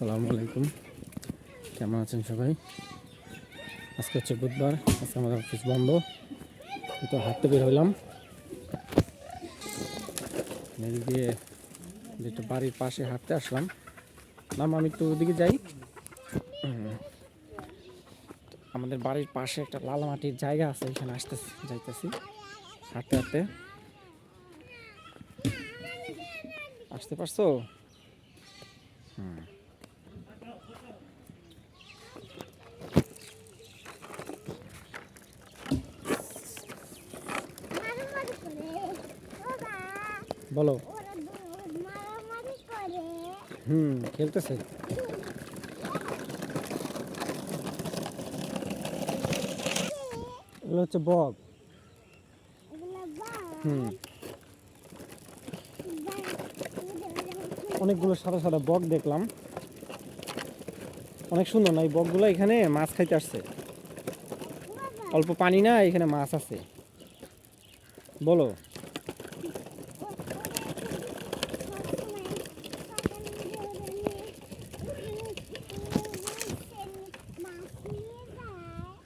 আসসালামু আলাইকুম। কেমন আছেন সবাই? আজকে হচ্ছে বুধবার, আজকে আমাদের অফিস বন্ধ। তো হাঁটতে বের হইলাম। দিয়ে যেটা বাড়ির পাশে হাঁটতে আসলাম। নাম আমি একটু ওদিকে যাই। আমাদের বাড়ির পাশে একটা লাল মাটির জায়গা আছে, এখানে আসতেছি, যাইতেছি। হাঁটতে হাঁটতে। আসতে পারছ হুম মারামারি করে বাবা বলো। হুম, খেলতেছে। এগুলো হচ্ছে বক হুম। অনেকগুলো সাদা সাদা বক দেখলাম। অনেক সুন্দর না, এই বকগুলো এখানে মাছ খাইতে আসছে। অল্প পানি না, এখানে মাছ আছে। বলো।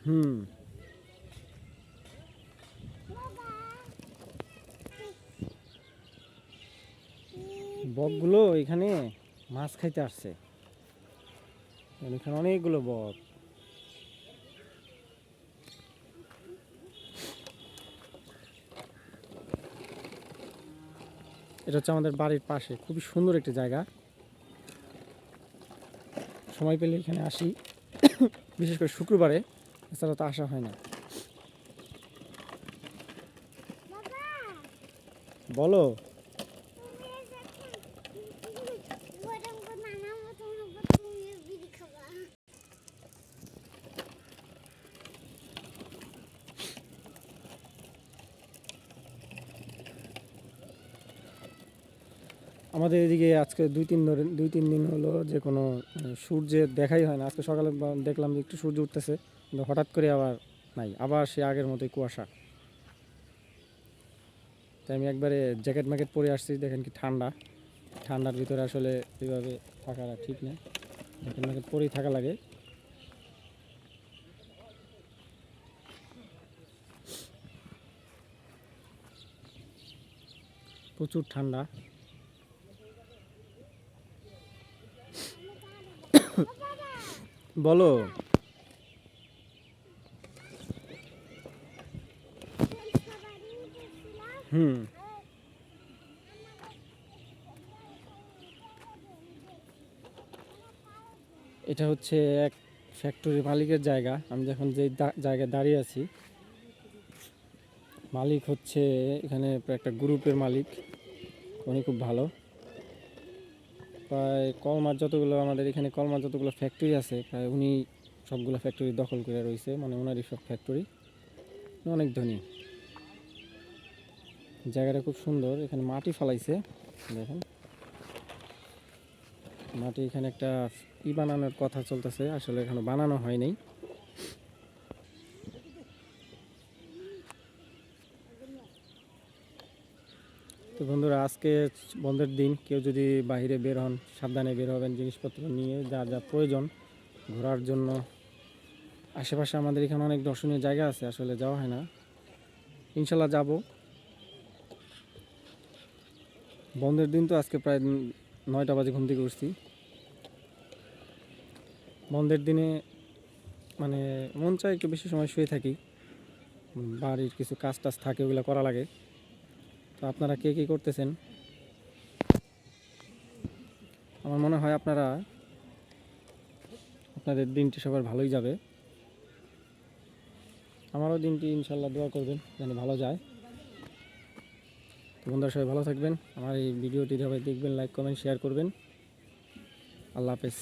হুম। বকগুলো এখানে মাছ খাইতে আসছে। এখানে অনেকগুলো বক। এটা হচ্ছে আমাদের বাড়ির পাশে, খুবই সুন্দর একটি জায়গা। সময় পেলে এখানে আসি। বিশেষ করে শুক্রবারে এছাড়া তো আসা হয় না। বলো। আমাদের এদিকে আজকে দুই তিন ধরে দুই তিন দিন হলো যে কোনো সূর্যের দেখাই হয় না। আজকে সকালে দেখলাম যে একটু সূর্য উঠতেছে, কিন্তু হঠাৎ করে আবার নাই। আবার সে আগের মতোই কুয়াশা। তাই আমি একবারে জ্যাকেট ম্যাকেট পরে আসছি, দেখেন কি ঠান্ডা। ঠান্ডার ভিতরে আসলে এইভাবে থাকাটা ঠিক না জ্যাকেট ম্যাকেট পরেই থাকা লাগে। প্রচুর ঠান্ডা। বলো। হুম। এটা হচ্ছে এক ফ্যাক্টরি মালিকের জায়গা। আমি যখন যে জায়গায় দাঁড়িয়ে আছি, মালিক হচ্ছে এখানে একটা গ্রুপের মালিক। উনি খুব ভালো। প্রায় কলমার যতগুলো আমাদের এখানে কলমার যতগুলো ফ্যাক্টরি আছে, প্রায় উনি সবগুলো ফ্যাক্টরি দখল করে রয়েছে মানে ওনারই সব ফ্যাক্টরি অনেক ধনী। জায়গাটা খুব সুন্দর, এখানে মাটি ফালাইছে, দেখেন। মাটি এখানে একটা ই বানানোর কথা চলতেছে, আসলে এখানে বানানো হয়নি তো বন্ধুরা, আজকে বন্ধের দিন। কেউ যদি বাইরে বের হন, সাবধানে বের হবেন, জিনিসপত্র নিয়ে যা যা প্রয়োজন ঘোরার জন্য। আশেপাশে আমাদের এখানে অনেক দর্শনীয় জায়গা আছে, আসলে যাওয়া হয় না। ইনশাল্লাহ যাব। বন্ধের দিন তো আজকে প্রায় নয়টা বাজে ঘুম থেকে উঠছি। বন্ধের দিনে মানে মন চায় একটু বেশি সময় শুয়ে থাকি। বাড়ির কিছু কাজ টাজ থাকে, ওগুলো করা লাগে। তো আপনারা কে কী করতেছেন? আমার মনে হয় আপনারা আপনাদের দিনটি সবার ভালোই যাবে। আমারও দিনটি ইনশাল্লাহ দোয়া করবেন যেন ভালো যায়। বন্ধুরা, সবাই ভালো থাকবেন। আমার এই ভিডিওটি সবাই দেখবেন, লাইক, কমেন্ট, শেয়ার করবেন। আল্লাহ হাফেজ।